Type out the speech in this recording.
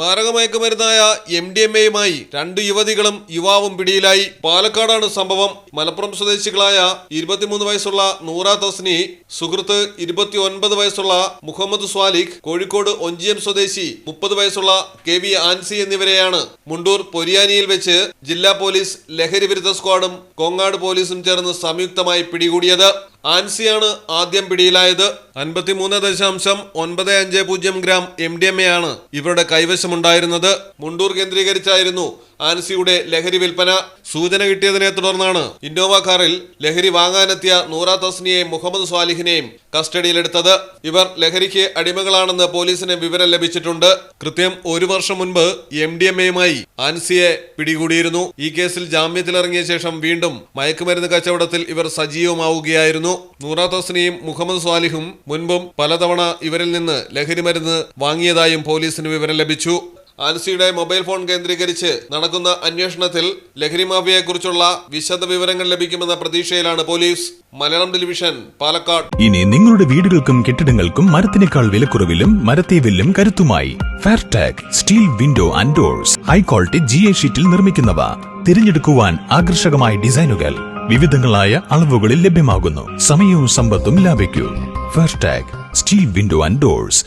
മാരകമയക്കുമരുന്നായ M D M എയുമായി രണ്ട് യുവതികളും യുവാവും പിടിയിലായി. പാലക്കാടാണ് സംഭവം. മലപ്പുറം സ്വദേശികളായ ഇരുപത്തിമൂന്ന് വയസ്സുള്ള നൂറ തസ്നി സുഹൃത്ത് ഇരുപത്തി ഒൻപത് വയസ്സുള്ള മുഹമ്മദ് സ്വാലിഖ് കോഴിക്കോട് ഒഞ്ചിയം സ്വദേശി മുപ്പത് വയസ്സുള്ള കെ വി ആൻസി എന്നിവരെയാണ് മുണ്ടൂർ പൊരിയാനിയിൽ വെച്ച് ജില്ലാ പോലീസ് ലഹരി വിരുദ്ധ സ്ക്വാഡും കോങ്ങാട് പോലീസും ചേർന്ന് സംയുക്തമായി പിടികൂടിയത്. ആൻസിയാണ് ആദ്യം പിടിയിലായത്. അൻപത്തിമൂന്ന് ദശാംശം ഒൻപത് അഞ്ച് പൂജ്യം gram M D M A ആണ് ഇവരുടെ കൈവശമുണ്ടായിരുന്നത്. മുണ്ടൂർ കേന്ദ്രീകരിച്ചായിരുന്നു. ആൻസിയുടെ ലഹരി വിൽപ്പന സൂചന കിട്ടിയതിനെ തുടർന്നാണ് ഇന്നോവ കാറിൽ ലഹരി വാങ്ങാനെത്തിയ നൂറ തസ്നിയെയും മുഹമ്മദ് സ്വാലിഹിനെയും കസ്റ്റഡിയിലെടുത്തത്. ഇവർ ലഹരിക്ക് അടിമകളാണെന്ന് പോലീസിന് വിവരം ലഭിച്ചിട്ടുണ്ട്. കൃത്യം ഒരു വർഷം മുൻപ് എം ഡി എം എയുമായി ആൻസിയെ പിടികൂടിയിരുന്നു. ഈ കേസിൽ ജാമ്യത്തിലിറങ്ങിയ ശേഷം വീണ്ടും മയക്കുമരുന്ന് കച്ചവടത്തിൽ ഇവർ സജീവമാവുകയായിരുന്നു. നൂറ തസ്നിയും മുഹമ്മദ് സ്വാലിഹും മുൻപും പലതവണ ഇവരിൽ നിന്ന് ലഹരി മരുന്ന് വാങ്ങിയതായും പോലീസിന് വിവരം ലഭിച്ചു. ആൻസിയുടെ മൊബൈൽ ഫോൺ കേന്ദ്രീകരിച്ച് നടക്കുന്ന അന്വേഷണത്തിൽ ലഹരി മാഫിയയെക്കുറിച്ചുള്ള വിശദ വിവരങ്ങൾ ലഭിക്കുമെന്ന പ്രതീക്ഷയിലാണ് പോലീസ്. മലയാളം ടെലിവിഷൻ പാലക്കാട്. ഇനി നിങ്ങളുടെ വീടുകൾക്കും കെട്ടിടങ്ങൾക്കും മരത്തിനേക്കാൾ വിലക്കുറവിലും മരത്തെ വില്ലും കരുത്തുമായി. Fairtag steel window and doors high quality G A ഷീറ്റിൽ നിർമ്മിക്കുന്നവ. തിരഞ്ഞെടുക്കുവാൻ ആകർഷകമായ ഡിസൈനുകൾ. വിവിധങ്ങളായ അളവുകളിൽ ലഭ്യമാകുന്നു. സമയവും സമ്പത്തും ലാഭിക്കൂ. Fairtag steel window and doors